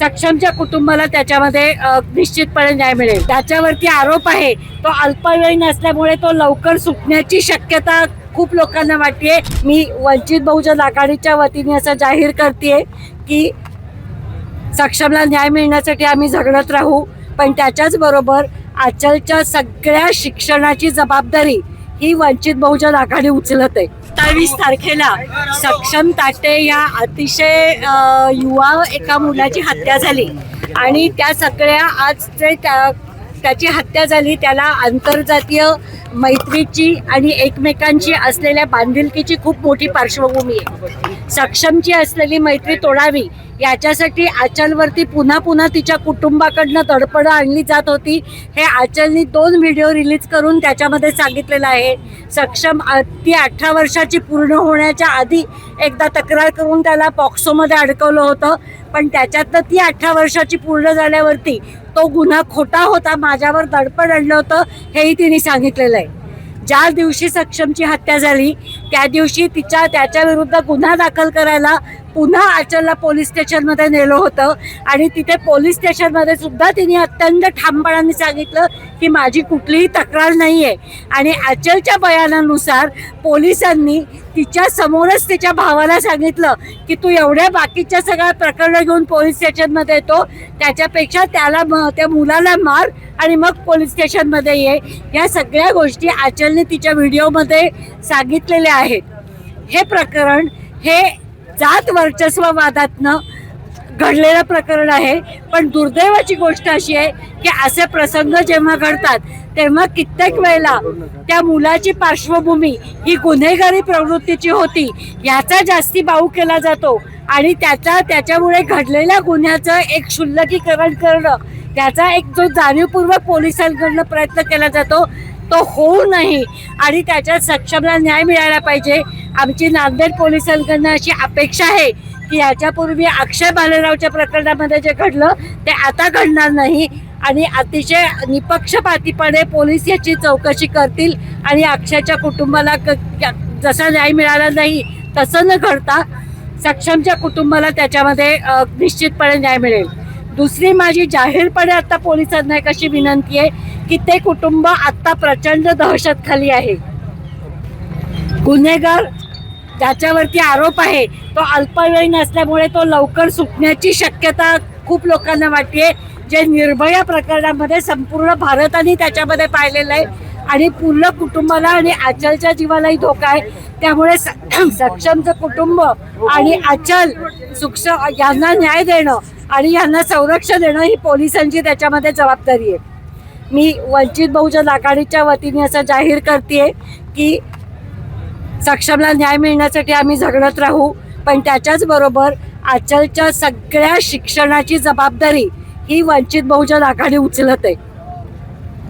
सक्षमच्या कुटुंबाला त्याच्यामध्ये निश्चितपणे न्याय मिळेल. त्याच्यावरती आरोप आहे तो अल्पवयीन असल्यामुळे तो लवकर सुटण्याची शक्यता खूप लोकांना वाटते मी वंचित बहुजन आघाडीच्या वतीने असं जाहीर करते की सक्षमला न्याय मिळण्यासाठी आम्ही झगडत राहू पण त्याच्याच बरोबर आचलच्या सगळ्या शिक्षणाची जबाबदारी ही वंचित बहुजन आघाडी उचलत आहे. सत्तावीस तारखेला सक्षम ताटे या अतिशय युवा एका मुलाची हत्या झाली. आणि त्या सगळ्या आज ते त्या त्याची हत्या झाली त्याला आंतरजातीय मैत्रीची आणि एकमेकांची असलेल्या बांधिलकीची खूप मोठी पार्श्वभूमी आहे. सक्षमची असलेली मैत्री तोडावी याच्यासाठी आचलवरती पुन्हा पुन्हा तिच्या कुटुंबाकडनं तडपडं आणली जात होती. हे आचलनी दोन व्हिडिओ रिलीज करून त्याच्यामध्ये सांगितलेलं आहे. सक्षम ती अठरा वर्षाची पूर्ण होण्याच्या आधी एकदा तक्रार करून त्याला पॉक्सोमध्ये अडकवलं होतं. पण त्याच्यातनं ती अठरा वर्षाची पूर्ण झाल्यावरती तो गुन्हा खोटा होता माझ्यावर दडपण आणलं होतं हेही तिने सांगितलेलं आहे. ज्या दिवशी सक्षमची हत्या झाली त्या दिवशी तिच्या त्याच्याविरुद्ध गुन्हा दाखल करायला पुन्हा आचलला पोलीस स्टेशनमध्ये नेलं होतं. आणि तिथे पोलीस स्टेशनमध्ये सुद्धा तिने अत्यंत ठामपणाने सांगितलं की माझी कुठलीही तक्रार नाही आहे आणि आचलच्या बयानानुसार पोलिसांनी तिच्या समोरच तिच्या भावाला सांगितलं की तू एवढ्या बाकीच्या सगळ्या प्रकरणं घेऊन पोलीस स्टेशनमध्ये येतो. त्याच्यापेक्षा त्याला म- त्या मुलाला मार आणि मग पोलीस स्टेशनमध्ये ये. या सगळ्या गोष्टी आचलने तिच्या व्हिडिओमध्ये सांगितलेल्या आहेत. हे प्रकरण हे जात वर्चस्ववादातनं घडलेलं प्रकरण आहे. पण दुर्दैवाची गोष्ट अशी आहे की असे प्रसंग जेव्हा घडतात तेव्हा कित्येक वेळेला त्या मुलाची पार्श्वभूमी ही गुन्हेगारी प्रवृत्तीची होती याचा जास्ती बाऊ केला जातो. आणि त्याचा त्याच्यामुळे घडलेल्या गुन्ह्याचं एक क्षुल्लकीकरण करणं त्याचा एक जो जाणीवपूर्वक पोलिसांकडनं प्रयत्न केला जातो तो होऊ नये आणि त्याच्यात सक्षमला न्याय मिळायला पाहिजे. आमची नांदेड पोलिसांकडनं अशी अपेक्षा आहे की याच्यापूर्वी अक्षय बालेरावच्या प्रकरणामध्ये जे घडलं ते आता घडणार नाही. आणि अतिशय निपक्षपातीपणे पोलीस याची चौकशी करतील आणि अक्षयच्या कुटुंबाला क- जसा न्याय मिळाला नाही तसं न घडता सक्षमच्या कुटुंबाला त्याच्यामध्ये निश्चितपणे न्याय मिळेल. दुसरी माझी जाहीरपणे आता पोलिसांना एक अशी विनंती आहे की ते कुटुंब आत्ता प्रचंड दहशत खाली आहे. गुन्हेगार ज्याच्यावरती आरोप आहे तो अल्पवयीन असल्यामुळे तो लवकर सुटण्याची शक्यता खूप लोकांना वाटते जे निर्भया प्रकरणामध्ये संपूर्ण भारताने त्याच्यामध्ये पाहिलेलं आहे. आणि पूर्ण कुटुंबाला आणि अचलच्या जीवालाही धोका आहे. त्यामुळे स- सक्षमचं कुटुंब आणि अचल सुक्ष यांना न्याय देणं आणि यांना संरक्षण देणं ही पोलिसांची त्याच्यामध्ये जबाबदारी आहे. मी वंचित बहुजन आघाडीच्या वतीने असं जाहीर करते की सक्षमला न्याय मिळण्यासाठी आम्ही झगडत राहू पण त्याच्याच बरोबर आचलच्या सगळ्या शिक्षणाची जबाबदारी ही वंचित बहुजन आघाडी उचलत आहे.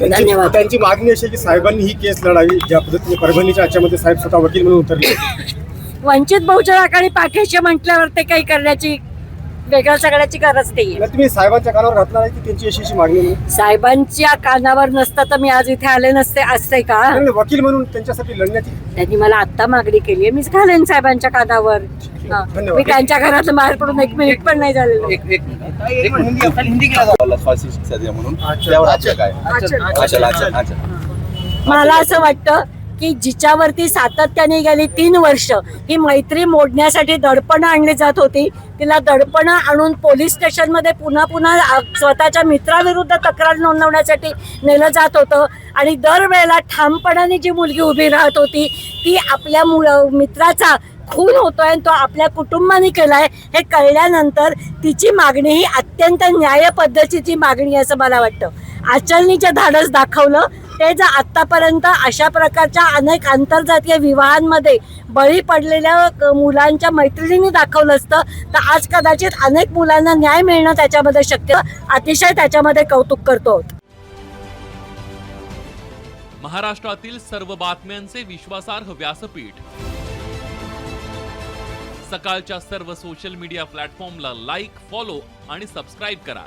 धन्यवाद. त्यांची मागणी अशी की साहेबांनी ही केस लढावी ज्या पद्धतीने परभणीच्या याच्यामध्ये साहेब स्वतः वकील म्हणून उतरले. वंचित बहुजन आघाडी पाठीशी म्हटल्यावर ते काही करण्याची वेगळं सगळ्याची गरज नाही मग तुम्ही साहेबांच्या कानावर घातला नाही की त्यांची अशी अशी मागणी साहेबांच्या कानावर नसता तर मी आज इथे आले नसते असते का? नाही, वकील म्हणून त्यांच्यासाठी लढण्याची. त्यांनी मला आत्ता मागणी केली आहे मीच घालेन साहेबांच्या कानावर. हा. धन्यवाद. मी त्यांच्या घरात बाहेर पडून एक मिनिट पण नाही झालेलं. एक एक एक हिंदी केला फाशी शिक्षा द्या म्हणून. त्यावर आपलं काय? अच्छा अच्छा अच्छा मला असं वाटतं की जिच्यावरती सातत्याने गेली तीन वर्ष ही मैत्री मोडण्यासाठी दडपणं आणली जात होती. तिला दडपणं आणून पोलीस स्टेशनमध्ये पुन्हा पुन्हा स्वतःच्या मित्राविरुद्ध तक्रार नोंदवण्यासाठी नेलं जात होतं. आणि दरवेळेला ठामपणाने जी मुलगी उभी राहत होती ती आपल्या मु मित्राचा खून होतोय आणि तो आपल्या कुटुंबाने केलाय हे कळल्यानंतर तिची मागणी ही अत्यंत न्याय पद्धतीची मागणी असं मला वाटतं. आचलनीच्या धाडस दाखवलं. ते जर आतापर्यंत अशा प्रकारच्या अनेक आंतरजातीय विवाहांमध्ये बळी पडलेल्या मुलांच्या मैत्रिणींनी दाखवलं असतं तर आज कदाचित अनेक मुलांना न्याय मिळणं त्याच्यामध्ये शक्य अतिशय त्याच्यामध्ये कौतुक करतो. महाराष्ट्रातील सर्व बातम्यांचे विश्वासार्ह व्यासपीठ. सकाळच्या सर्व सोशल मीडिया प्लॅटफॉर्मला लाईक फॉलो आणि सबस्क्राईब करा.